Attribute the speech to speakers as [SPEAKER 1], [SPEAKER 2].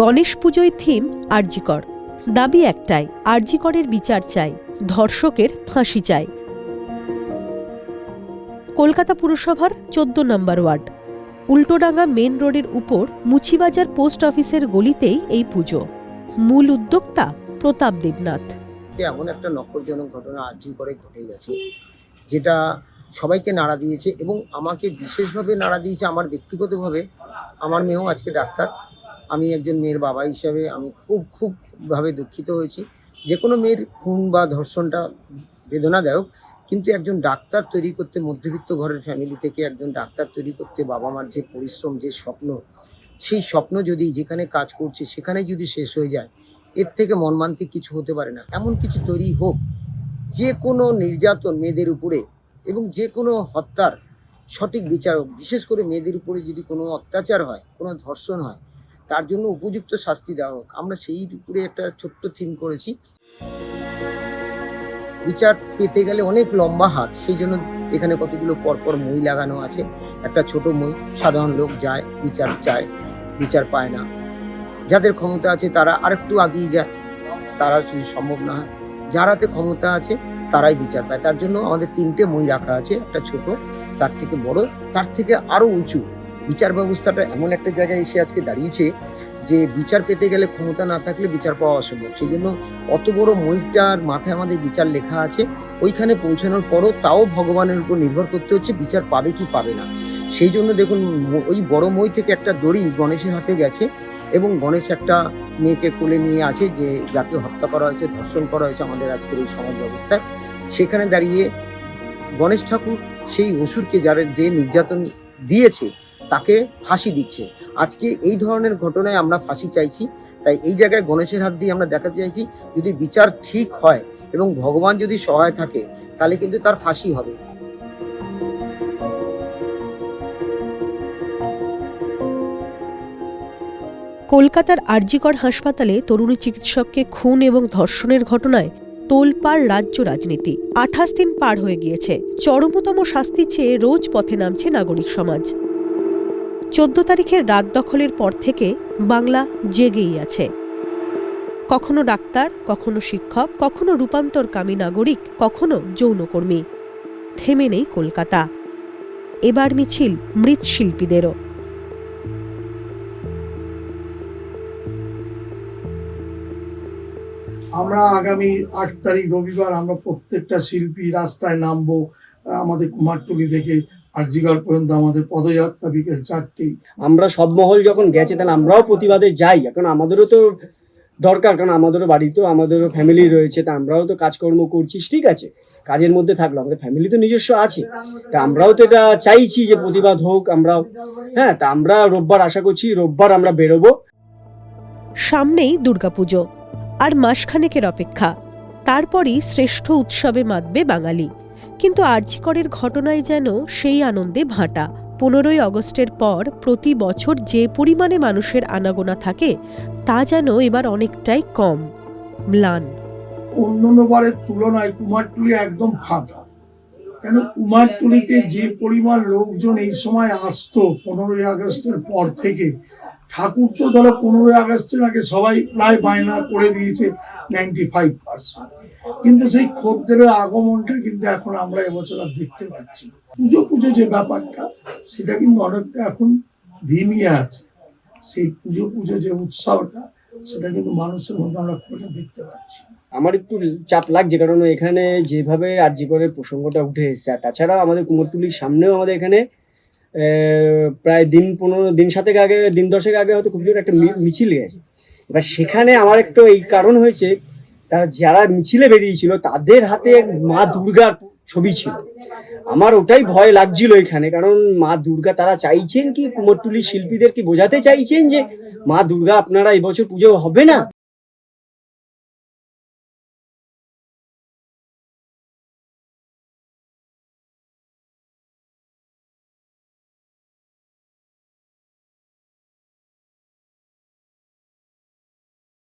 [SPEAKER 1] গণেশ পুজোয় থিম আরজিকর। দাবি একটাই, আরজিকরের বিচার চাই, ধর্ষকের ফাঁসি চাই। কলকাতা পুরসভার চোদ্দ নম্বর ওয়ার্ড। উল্টোডাঙ্গা মেন রোডের উপর মুচিবাজার পোস্ট অফিসের গলিতেই এই পুজো। মূল উদ্যোক্তা প্রতাপ দেবনাথ।
[SPEAKER 2] এমন একটা নকরজনক ঘটনা আজই করে ঘটে গেছে, যেটা সবাইকে নাড়া দিয়েছে এবং আমাকে বিশেষভাবে নাড়া দিয়েছে আমার ব্যক্তিগতভাবে। আমার মেয়েও আজকে ডাক্তার। আমি একজন মেয়ের বাবা হিসাবে আমি খুব খুব ভাবে দুঃখিত হয়েছি। যে কোনো মেয়ের খুন বা ধর্ষণটা বেদনাদায়ক, কিন্তু একজন ডাক্তার তৈরি করতে মধ্যবিত্ত ঘরের ফ্যামিলি থেকে একজন ডাক্তার তৈরি করতে বাবা মার যে পরিশ্রম, যে স্বপ্ন, সেই স্বপ্ন যদি যেখানে কাজ করছে, সেখানে যদি শেষ হয়ে যায়, এর থেকে মর্মান্তিক কিছু হতে পারে না। এমন কিছু তৈরি হোক যে কোনো নির্যাতন মেয়েদের উপরে এবং যে কোনো হত্যার সঠিক বিচার হোক বিশেষ করে মেয়েদের উপরে যদি কোনো অত্যাচার হয়, কোনো ধর্ষণ হয় তার জন্য উপযুক্ত শাস্তি দেওয়া হোক। আমরা সেই উপরে একটা ছোট্ট থিম করেছি। বিচার পেতে গেলে অনেক লম্বা হাত, সেই জন্য এখানে কতগুলো পরপর মই লাগানো আছে। একটা ছোট মই, সাধারণ লোক যায়, বিচার চায়, বিচার পায় না। যাদের ক্ষমতা আছে তারা আরেকটু আগিয়ে যায়, তারা যদি সম্ভব না হয়। যার হাতে ক্ষমতা আছে তারাই বিচার পায়। তার জন্য আমাদের তিনটে মই রাখা আছে, একটা ছোট, তার থেকে বড়, তার থেকে আরও উঁচু। বিচার ব্যবস্থাটা এমন একটা জায়গায় এসে আজকে দাঁড়িয়েছে যে বিচার পেতে গেলে ক্ষমতা না থাকলে বিচার পাওয়া অসম্ভব। সেই জন্য অত বড় মইটার মাথায় আমাদের বিচার লেখা আছে। ওইখানে পৌঁছানোর পরও তাও ভগবানের উপর নির্ভর করতে হচ্ছে বিচার পাবে কি পাবে না। সেই জন্য দেখুন, ওই বড় মই থেকে একটা দড়ি গণেশের হাতে গেছে এবং গণেশ একটা মেয়েকে কোলে নিয়ে আছে যে যাকে হত্যা করা হয়েছে, ধর্ষণ করা হয়েছে আমাদের আজকের এই সমাজ ব্যবস্থায়। সেখানে দাঁড়িয়ে গণেশ ঠাকুর সেই অসুরকে যারা যে নির্যাতন দিয়েছে তাকে ফাঁসি দিচ্ছে। আজকে এই ধরনের ঘটনায় আমরা ফাঁসি চাইছি। তাই এই জায়গায় গণেশের হাত দিয়ে আমরা দেখাতে চাইছি, যদি বিচার ঠিক হয় এবং ভগবান যদি সহায় থাকে, তাহলে কিন্তু তার ফাঁসি হবে।
[SPEAKER 1] কলকাতার আরজিকর হাসপাতালে তরুণী চিকিৎসককে খুন এবং ধর্ষণের ঘটনায় তোলপাড় রাজ্য রাজনীতি। আঠাশ দিন পার হয়ে গিয়েছে। চরমতম শাস্তি চেয়ে রোজ পথে নামছে নাগরিক সমাজ। চোদ্দ তারিখের রাত দখলের পর থেকে বাংলা জেগেই আছে। কখনো ডাক্তার, কখনো শিক্ষক, কখনো রূপান্তরকামী নাগরিক, কখনো যৌনকর্মী। থেমে নেই কলকাতা। এবার মিছিল মৃৎশিল্পীদেরও।
[SPEAKER 3] আমরা আগামী আট তারিখ রবিবার আমরা প্রত্যেকটা শিল্পী রাস্তায় নামবো, আমাদের কুমারটুলি থেকে পর্যন্ত আমাদের পদযাত্রা বিকেল চারটেই।
[SPEAKER 4] আমরা সব মহল যখন গেছে তাহলে আমরাও প্রতিবাদে যাই। কারণ আমাদেরও তো দরকার কারণ আমাদেরও বাড়িতেও আমাদেরও ফ্যামিলি রয়েছে তা আমরাও তো কাজকর্ম করছি ঠিক আছে। কাজের মধ্যে থাকল আমাদের ফ্যামিলি তো নিজস্ব আছে। তা আমরাও তো এটা চাইছি যে প্রতিবাদ হোক আমরাও হ্যাঁ তা আমরা রোববার আশা করছি রোববার আমরা বেরোবো।
[SPEAKER 1] সামনেই দুর্গাপুজো আর মাসখানেকের অপেক্ষা। তারপরই শ্রেষ্ঠ উৎসবে মাতবে বাঙালি। কিন্তু আর্জিকরের ঘটনায় যেন সেই আনন্দে ভাঁটা। পনেরোই অগস্টের পর প্রতি বছর যে পরিমাণে মানুষের আনাগোনা থাকে, তা যেন এবার অনেকটাই কম। ম্লান।
[SPEAKER 3] অন্য বারের তুলনায় কুমারটুলি একদম ফাঁকা। কেন কুমারটুলিতে যে পরিমাণ লোকজন এই সময় আসতো পনেরোই আগস্টের পর থেকে, ঠাকুর তো ধরো পনেরোই আগস্টের আগে সবাই প্রায় বায়না করে দিয়েছে নাইনটি ফাইভ পার্সেন্ট কিন্তু সেই খদ্দেরের আগমনটা কিন্তু এখন আমরা এবছর আর দেখতে পাচ্ছি পুজো পুজো যে ব্যাপারটা, সেটা কিন্তু অনেকটা এখন ধিমিয়ে আছে। সেই পুজো পুজো যে উৎসাহটা সেটা কিন্তু মানুষের মধ্যে আমরা খুব দেখতে পাচ্ছি
[SPEAKER 4] আমার একটু চাপ লাগছে, কারণ এখানে যেভাবে আরজিকরের প্রসঙ্গটা উঠে এসেছে, আর তাছাড়াও আমাদের কুমোরটুলির সামনেও আমাদের এখানে প্রায় দিন পনেরো, দিন সাতেক আগে, দিন দশেক আগে হয়তো খুব জোর একটা মিছিল গেছে। এবার সেখানে আমার একটু এই কারণ হয়েছে তারা যারা মিছিলে বেরিয়েছিল, তাদের হাতে মা দুর্গার ছবি ছিল। আমার ওটাই ভয় লাগছিল এখানে, কারণ মা দুর্গা তারা চাইছেন কি কুমোরটুলি শিল্পীদেরকে বোঝাতে চাইছেন যে, মা দুর্গা আপনারা এবছর পুজো হবে না।